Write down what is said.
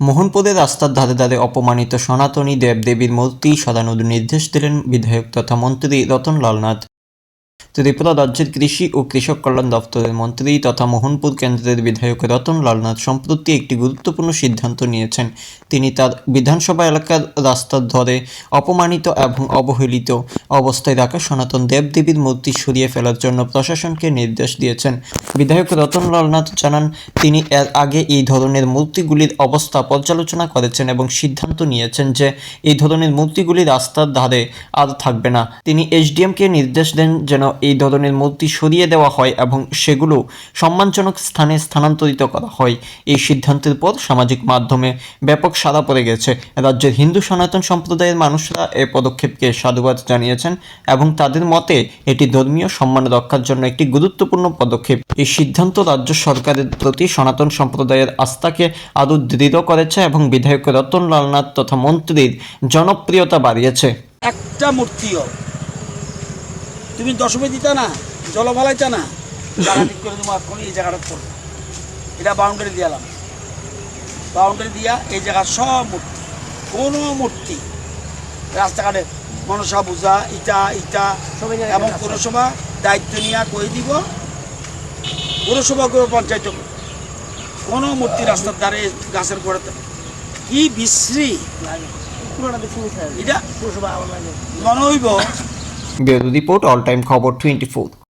মোহনপুরের রাস্তার ধারে ধারে অপমানিত সনাতনী দেবদেবীর মূর্তি সরানোর নির্দেশ দিলেন বিধায়ক তথা মন্ত্রী রতনলাল নাথ। ত্রিপুরা রাজ্যের কৃষি ও কৃষক কল্যাণ দপ্তরের মন্ত্রী তথা মোহনপুর কেন্দ্রের বিধায়ক রতনলাল নাথ সম্প্রতি একটি গুরুত্বপূর্ণ সিদ্ধান্ত নিয়েছেন। তিনি তার বিধানসভা এলাকার রাস্তার ধরে অপমানিত এবং অবহেলিত অবস্থায় রাখা সনাতন দেবদেবীর মূর্তি সরিয়ে ফেলার জন্য প্রশাসনকে নির্দেশ দিয়েছেন। বিধায়ক রতনলাল নাথ জানান, তিনি এর আগে এই ধরনের মূর্তিগুলির অবস্থা পর্যালোচনা করেছেন এবং সিদ্ধান্ত নিয়েছেন যে এই ধরনের মূর্তিগুলি রাস্তার ধারে আর থাকবে না। তিনি এসডিএমকে নির্দেশ দেন যেন এই ধরনের মূর্তি সরিয়ে দেওয়া হয় এবং সেগুলো সম্মানজনক স্থানে স্থানান্তরিত করা হয়। এই সিদ্ধান্তের পর সামাজিক মাধ্যমে ব্যাপক সাড়া পড়ে গেছে। রাজ্যের হিন্দু সনাতন সম্প্রদায়ের মানুষরা এ পদক্ষেপকে সাধুবাদ জানিয়েছেন এবং তাদের মতে এটি ধর্মীয় সম্মান রক্ষার জন্য একটি গুরুত্বপূর্ণ পদক্ষেপ। এই সিদ্ধান্ত রাজ্য সরকারের প্রতি সনাতন সম্প্রদায়ের আস্থাকে আরও দৃঢ় করেছে এবং বিধায়ক রতন লালনাথ তথা মন্ত্রীর জনপ্রিয়তা বাড়িয়েছে। একটা মূর্তিও তুমি দশমী দিতা না জল ফালাইতা না জায়গা ঠিক করে এখন এই জায়গাটা করব এটা বাউন্ডারি দিয়ালাম বাউন্ডারি দিয়া এই জায়গা সব মূর্তি কোনো মূর্তি রাস্তাঘাটে মনসা পূজা ইটা ইটা এবং পৌরসভা দায়িত্ব নিয়ে করে দিব? পৌরসভা করে পঞ্চায়েত করে। কোনো মূর্তি রাস্তার ধারে গাছের গোড়াতে কি বিশ্রী। এটা মনে হইব ব্যুরো রিপোর্ট অল টাইম খবর টোয়েন্টি